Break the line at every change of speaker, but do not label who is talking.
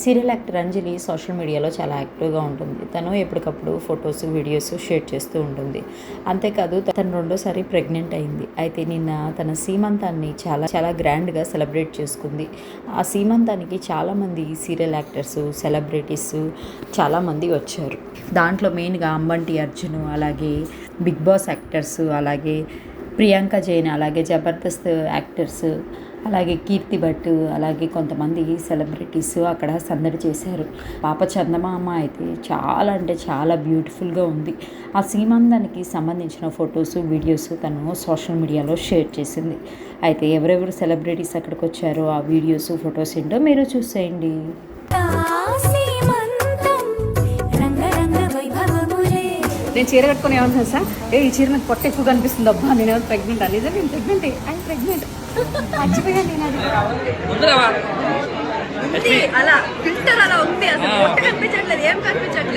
Serial actor అంజలి social మీడియాలో చాలా యాక్టివ్గా ఉంటుంది. తను ఎప్పటికప్పుడు ఫొటోస్ వీడియోస్ షేర్ చేస్తూ ఉంటుంది. అంతేకాదు తను రెండోసారి ప్రెగ్నెంట్ అయింది. అయితే నిన్న తన సీమంతాన్ని చాలా చాలా గ్రాండ్గా సెలబ్రేట్ చేసుకుంది. ఆ సీమంతానికి చాలామంది సీరియల్ యాక్టర్స్ సెలబ్రిటీస్ చాలామంది వచ్చారు. దాంట్లో మెయిన్గా అంబంటి అర్జును అలాగే బిగ్ బాస్ యాక్టర్స్ అలాగే ప్రియాంక జైన్ అలాగే జబర్దస్త్ యాక్టర్స్ అలాగే కీర్తి భట్ అలాగే కొంతమంది సెలబ్రిటీస్ అక్కడ సందడి చేశారు. పాప చందమామ అయితే చాలా అంటే చాలా బ్యూటిఫుల్గా ఉంది. ఆ సీమందానికి సంబంధించిన ఫొటోస్ వీడియోస్ తను సోషల్ మీడియాలో షేర్ చేసింది. అయితే ఎవరెవరు సెలబ్రిటీస్ అక్కడికి వచ్చారో ఆ వీడియోస్ ఫొటోస్ ఏంటో మీరు చూసేయండి.
నేను చీర కట్టుకొని ఏమన్నా సార్ ఏ ఈ చీర నాకు పొట్ట ఎక్కువ కనిపిస్తుంది అబ్బా నేను ఏమైనా ప్రెగ్నెంట్ అనేది నేను ప్రెగ్నెంట్ ఐ ప్రెగ్నెంట్ మర్చిపోయాను నేను అది. అలా. ఫిల్టర్ అలా ఉంది అసలు.